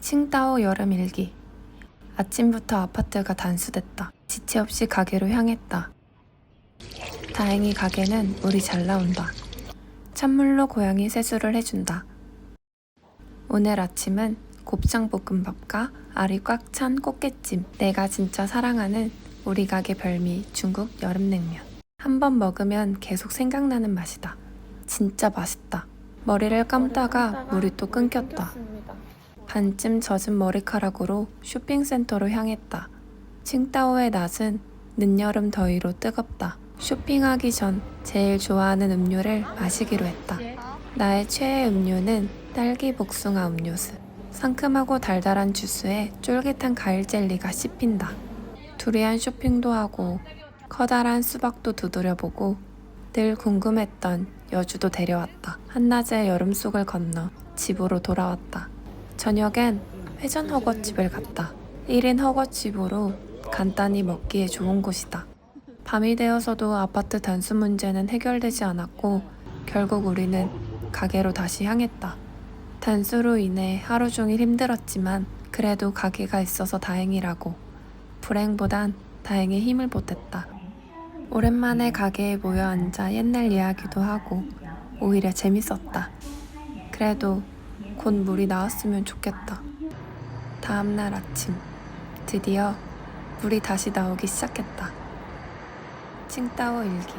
칭따오 여름 일기. 아침부터 아파트가 단수됐다. 지체 없이 가게로 향했다. 다행히 가게는 물이 잘 나온다. 찬물로 고양이 세수를 해준다. 오늘 아침은 곱창 볶음밥과 알이 꽉 찬 꽃게찜. 내가 진짜 사랑하는 우리 가게 별미 중국 여름냉면. 한 번 먹으면 계속 생각나는 맛이다. 진짜 맛있다. 머리를 감다가 물이 또 끊겼다. 반쯤 젖은 머리카락으로 쇼핑센터로 향했다. 칭따오의 낮은 늦여름 더위로 뜨겁다. 쇼핑하기 전 제일 좋아하는 음료를 마시기로 했다. 나의 최애 음료는 딸기 복숭아 음료수. 상큼하고 달달한 주스에 쫄깃한 과일 젤리가 씹힌다. 두리안 쇼핑도 하고 커다란 수박도 두드려보고 늘 궁금했던 여주도 데려왔다. 한낮에 여름 속을 건너 집으로 돌아왔다. 저녁엔 회전 허거집을 갔다. 1인 허거집으로 간단히 먹기에 좋은 곳이다. 밤이 되어서도 아파트 단수 문제는 해결되지 않았고 결국 우리는 가게로 다시 향했다. 단수로 인해 하루 종일 힘들었지만 그래도 가게가 있어서 다행이라고 불행보단 다행에 힘을 보탰다. 오랜만에 가게에 모여 앉아 옛날 이야기도 하고 오히려 재밌었다. 그래도 곧 물이 나왔으면 좋겠다. 다음날 아침 드디어 물이 다시 나오기 시작했다. 칭따오 일기